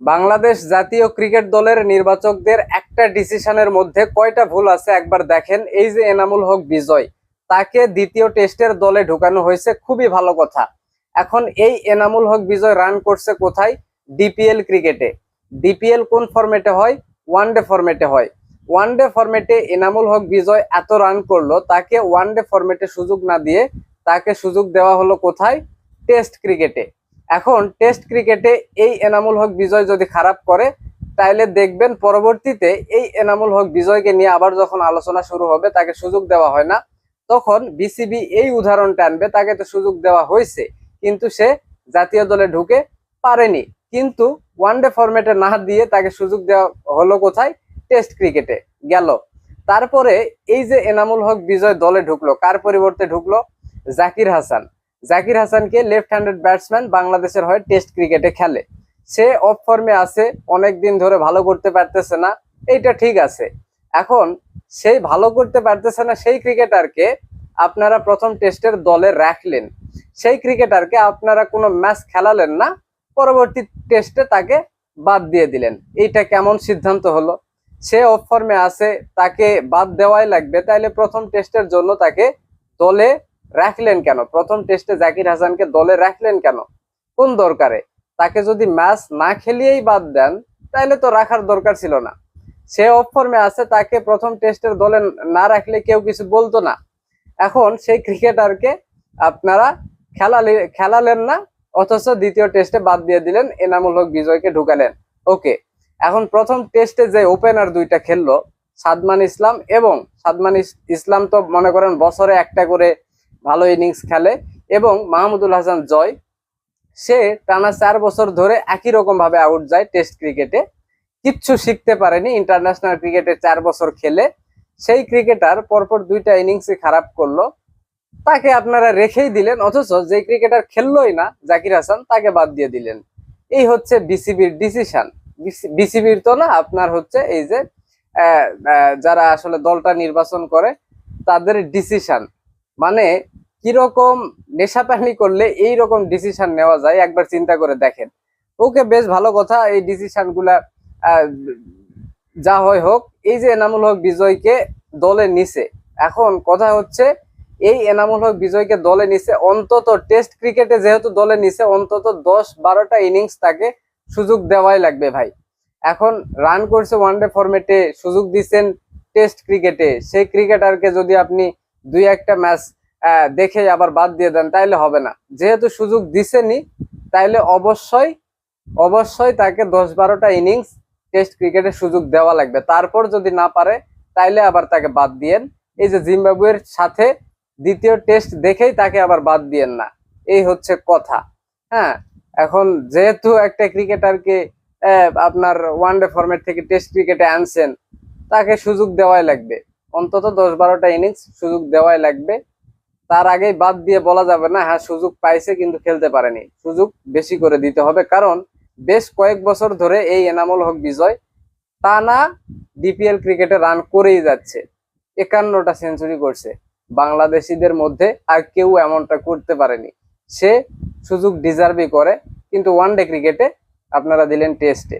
বাংলাদেশ জাতীয় ক্রিকেট দলের নির্বাচকদের একটা ডিসিশনের মধ্যে কয়টা ভুল আছে একবার দেখেন। এই যে এনামুল হক বিজয়, তাকে দ্বিতীয় টেস্টের দলে ঢুকানো হয়েছে, খুবই ভালো কথা। এখন এই এনামুল হক বিজয় রান করছে কোথায়? ডিপিএল ক্রিকেটে ডিপিএল কোন ফরম্যাটে হয়? ওয়ান ডে ফরম্যাটে হয়। ওয়ান ডে ফরম্যাটে এনামুল হক বিজয় এত রান করল, তাকে ওয়ান ডে ফরম্যাটে সুযোগ না দিয়ে তাকে সুযোগ দেওয়া হলো কোথায়? টেস্ট ক্রিকেটে এখন টেস্ট ক্রিকেটে এই এনামুল হক বিজয় যদি খারাপ করে, তাইলে দেখবেন পরবর্তীতে এই এনামুল হক বিজয়কে নিয়ে আবার যখন আলোচনা শুরু হবে, তাকে সুযোগ দেওয়া হয় না। তখন বিসিবি এই উদাহরণটা আনবে তাকে তো সুযোগ দেওয়া হয়েছে, কিন্তু সে জাতীয় দলে ঢুকে পারেনি। কিন্তু ওয়ান ডে ফরম্যাটে না দিয়ে তাকে সুযোগ দেওয়া হলো কোথায়? টেস্ট ক্রিকেটে গেল। তারপরে এই যে এনামুল হক বিজয় দলে ঢুকলো, কার পরিবর্তে ঢুকলো? জাকির হাসান। জাকির হাসানকে লেফট হ্যান্ডেড ব্যাটসম্যান বাংলাদেশের হয়ে টেস্ট ক্রিকেটে খেলে। সে অফ ফর্মে আছে অনেক দিন ধরে ভালো করতে পারতেছে না, এইটা ঠিক আছে। এখন সেই ভালো করতে পারতেছে না, সেই ক্রিকেটারকে আপনারা প্রথম টেস্টের দলে রাখলেন। সেই ক্রিকেটারকে আপনারা কোনো ম্যাচ খেলালেন না, পরবর্তী টেস্টে তাকে বাদ দিয়ে দিলেন। এইটা কেমন সিদ্ধান্ত হলো? সে অফ ফর্মে আছে, তাকে বাদ দেওয়াই লাগবে, তাইলে প্রথম টেস্টের জন্য তাকে দলে রাখলেন কেন? প্রথম টেস্টে জাকির হাসানকে দলে রাখলেন কেন? কোন দরকারে? তাকে যদি ম্যাচ না খেলিয়েই বাদ দেন তাহলে তো রাখার দরকার ছিল না। সে অফ ফর্মে আছে, তাকে প্রথম টেস্টের দলে না রাখলে কেউ কিছু বলতো না। এখন সেই ক্রিকেটারকে আপনারা খেলালে, খেলালেন না, অথচ দ্বিতীয় টেস্টে বাদ দিয়ে দিলেন, এনামুল হক বিজয়কে ঢুকালেন। ওকে এখন প্রথম টেস্টে যে ওপেনার দুইটা খেললো, সাদমান ইসলাম এবং সাদমান ইস- ইসলাম তো মনে করেন বছরে একটা করে ভালো ইনিংস খেলে এবং মাহমুদুল হাসান জয়। সে টানা চার বছর ধরে একই রকম ভাবে আউট যায় টেস্ট ক্রিকেটে কিচ্ছু শিখতে পারেনি ইন্টারন্যাশনাল ক্রিকেটে চার বছর খেলে। সেই ক্রিকেটার পরপর দুইটা ইনিংসে খারাপ করল। তাকে আপনারা রেখেই দিলেন, অথচ যে ক্রিকেটার খেললোই না, জাকির হাসান, তাকে বাদ দিয়ে দিলেন। এই হচ্ছে বিসিবির ডিসিশন বিসিবির তো না, আপনার হচ্ছে এই যে যারা আসলে দলটা নির্বাচন করে, তাদের ডিসিশন মানে কীরকম নেশাপানি করলে এই রকম ডিসিশন নেওয়া যায়, একবার চিন্তা করে দেখেন। ওকে বেশ ভালো কথা, এই ডিসিশনগুলা যা হয় হোক, এই যে এনামুল হক বিজয়কে দলে নিছে। এখন কথা হচ্ছে, এই এনামুল হক বিজয়কে দলে নিছে, অন্তত টেস্ট ক্রিকেটে যেহেতু দলে নিছে, অন্তত দশ বারোটা ইনিংস তাকে সুযোগ দেওয়াই লাগবে ভাই। এখন রান করছে ওয়ানডে ফরম্যাটে সুযোগ দিচ্ছেন টেস্ট ক্রিকেটে সেই ক্রিকেটারকে যদি আপনি দুই একটা ম্যাচ দেখে আবার বাদ দিয়ে দেন, তাইলে হবে না। যেহেতু সুযোগ দিছেনি, তাইলে অবশ্যই অবশ্যই তাকে দশ বারোটা ইনিংস টেস্ট ক্রিকেটের সুযোগ দেওয়া লাগবে। তারপর যদি না পারে, তাইলে আবার তাকে বাদ দিয়েন। এই যে জিম্বাবুয়ের সাথে দ্বিতীয় টেস্ট দেখেই তাকে আবার বাদ দিয়েন না। এই হচ্ছে কথা। হ্যাঁ এখন যেহেতু একটা ক্রিকেটারকে আপনার ওয়ানডে ফরম্যাট থেকে টেস্ট ক্রিকেটে আনছেন, তাকে সুযোগ দেওয়াই লাগবে। অন্তত দশ বারোটা ইনিংস সুযোগ দেওয়াই লাগবে। তার আগেই বাদ দিয়ে বলা যাবে না হ্যাঁ সুযোগ পাইছে কিন্তু খেলতে পারেনি। সুযোগ বেশি করে দিতে হবে কারণ বেশ কয়েক বছর ধরে এই এনামুল হক বিজয় টানা ডিপিএল ক্রিকেটে রান করেই যাচ্ছে। একান্নটা সেঞ্চুরি করছে। বাংলাদেশিদের মধ্যে আর কেউ এমনটা করতে পারেনি। সে সুযোগ ডিজার্ভই করে, কিন্তু ওয়ানডে ক্রিকেটে আপনারা দিলেন টেস্টে